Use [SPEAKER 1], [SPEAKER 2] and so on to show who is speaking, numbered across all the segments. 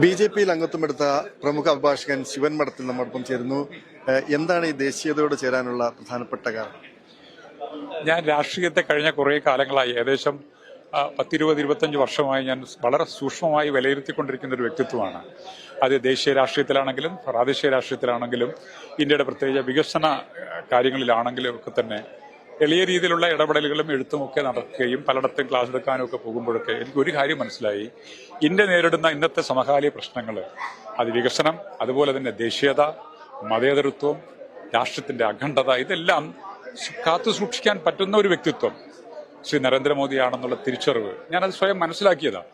[SPEAKER 1] B J പിയിൽ അംഗത്വമെടുത്ത പ്രമുഖ അഭിഭാഷകൻ ശിവൻ മഠത്തിൽ നമ്മോടൊപ്പം ചേരുന്നു. എന്താണ് ഈ ദേശീയതയോട് ചേരാനുള്ള പ്രധാനപ്പെട്ട കാരണം?
[SPEAKER 2] ഞാൻ രാഷ്ട്രീയത്തെ കഴിഞ്ഞ കുറേ കാലങ്ങളായി ഏകദേശം പത്തിരുപത് ഇരുപത്തഞ്ച് വർഷമായി ഞാൻ വളരെ സൂക്ഷ്മമായി വിലയിരുത്തിക്കൊണ്ടിരിക്കുന്ന ഒരു വ്യക്തിത്വമാണ്. അത് ദേശീയ രാഷ്ട്രീയത്തിലാണെങ്കിലും പ്രാദേശിക രാഷ്ട്രീയത്തിലാണെങ്കിലും ഇന്ത്യയുടെ പ്രത്യേക വികസന കാര്യങ്ങളിലാണെങ്കിലും ഒക്കെ തന്നെ എളിയ രീതിയിലുള്ള ഇടപെടലുകളും എഴുത്തുമൊക്കെ നടക്കുകയും പലയിടത്തും ക്ലാസ് എടുക്കാനും ഒക്കെ പോകുമ്പോഴൊക്കെ എനിക്ക് ഒരു കാര്യം മനസ്സിലായി. ഇന്ത്യ നേരിടുന്ന ഇന്നത്തെ സമകാലിക പ്രശ്നങ്ങൾ അത് വികസനം അതുപോലെ തന്നെ ദേശീയത മതേതരത്വം രാഷ്ട്രത്തിന്റെ അഖണ്ഡത ഇതെല്ലാം കാത്തു സൂക്ഷിക്കാൻ പറ്റുന്ന ഒരു വ്യക്തിത്വം ശ്രീ നരേന്ദ്രമോദിയാണെന്നുള്ള തിരിച്ചറിവ് ഞാനത് സ്വയം മനസ്സിലാക്കിയതാണ്.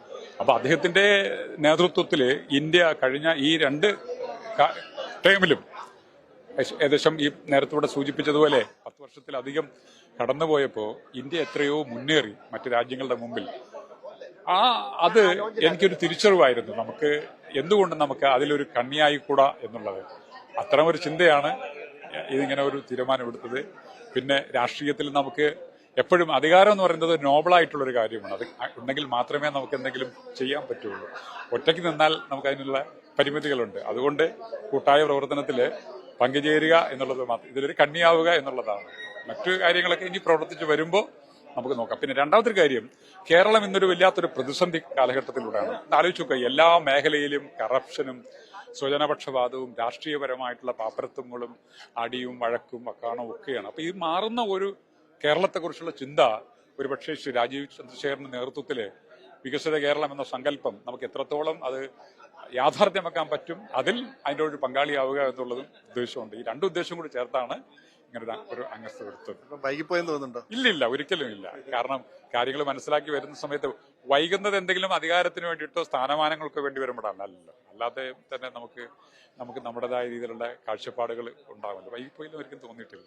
[SPEAKER 2] അപ്പോൾ അദ്ദേഹത്തിന്റെ നേതൃത്വത്തിൽ ഇന്ത്യ കഴിഞ്ഞ ഈ രണ്ട് ടൈമിലും ഏകദേശം- ഈ നേരത്തെ സൂചിപ്പിച്ചതുപോലെ വർഷത്തിലധികം കടന്നുപോയപ്പോ ഇന്ത്യ എത്രയോ മുന്നേറി മറ്റു രാജ്യങ്ങളുടെ മുമ്പിൽ. ആ അത് എനിക്കൊരു തിരിച്ചറിവായിരുന്നു. നമുക്ക് എന്തുകൊണ്ട് നമുക്ക് അതിലൊരു കണ്ണിയായിക്കൂടാ എന്നുള്ളത്. അത്തരം ഒരു ചിന്തയാണ് ഇതിങ്ങനെ ഒരു തീരുമാനമെടുത്തത്. പിന്നെ രാഷ്ട്രീയത്തിൽ നമുക്ക് എപ്പോഴും അധികാരം എന്ന് പറയുന്നത് നോബിളായിട്ടുള്ള ഒരു കാര്യമാണ്. അത് ഉണ്ടെങ്കിൽ മാത്രമേ നമുക്ക് എന്തെങ്കിലും ചെയ്യാൻ പറ്റുള്ളൂ. ഒറ്റയ്ക്ക് നിന്നാൽ നമുക്ക് അതിനുള്ള പരിമിതികളുണ്ട്. അതുകൊണ്ട് കൂട്ടായ പ്രവർത്തനത്തിൽ പങ്കുചേരുക എന്നുള്ളത് മാത്രം ഇതിലൊരു കണ്ണിയാവുക എന്നുള്ളതാണ്. മറ്റു കാര്യങ്ങളൊക്കെ ഇനി പ്രവർത്തിച്ച് വരുമ്പോൾ നമുക്ക് നോക്കാം. പിന്നെ രണ്ടാമത്തെ കാര്യം കേരളം ഇന്നൊരു വല്ലാത്തൊരു പ്രതിസന്ധി കാലഘട്ടത്തിലൂടെയാണ്. ആലോചിച്ചു നോക്കുക എല്ലാ മേഖലയിലും കറപ്ഷനും സ്വജനപക്ഷപാതവും രാഷ്ട്രീയപരമായിട്ടുള്ള പാപ്പരത്വങ്ങളും അടിയും വഴക്കും വക്കാണവും ഒക്കെയാണ്. അപ്പൊ ഈ മാറുന്ന ഒരു കേരളത്തെക്കുറിച്ചുള്ള ചിന്ത ഒരുപക്ഷെ ശ്രീ രാജീവ് ചന്ദ്രശേഖരന്റെ നേതൃത്വത്തിൽ വികസിത കേരളം എന്ന സങ്കല്പം നമുക്ക് എത്രത്തോളം അത് യാഥാർത്ഥ്യമാക്കാൻ പറ്റും അതിൽ അതിന്റെ ഒരു പങ്കാളിയാവുക എന്നുള്ളതും ഉദ്ദേശമുണ്ട്. ഈ രണ്ട് ഉദ്ദേശം കൂടി ചേർത്താണ് ഇങ്ങനെ ഒരു- ഒരു അംഗസ്ഥ കൊടുത്തു
[SPEAKER 1] ഇപ്പൊ വൈകിപ്പോയെന്ന് തോന്നുന്നുണ്ടോ?
[SPEAKER 2] ഇല്ല ഒരിക്കലും ഇല്ല. കാരണം കാര്യങ്ങൾ മനസ്സിലാക്കി വരുന്ന സമയത്ത് വൈകുന്നത് എന്തെങ്കിലും അധികാരത്തിന് വേണ്ടിയിട്ടോ സ്ഥാനമാനങ്ങൾക്കോ വേണ്ടി വരുമ്പോഴാണല്ലോ അല്ലല്ലോ അല്ലാതെ തന്നെ നമുക്ക് നമുക്ക് നമ്മുടേതായ രീതിയിലുള്ള കാഴ്ചപ്പാടുകൾ ഉണ്ടാവുമല്ലോ വൈകിപ്പോയിലും ഒരിക്കലും തോന്നിയിട്ടില്ല.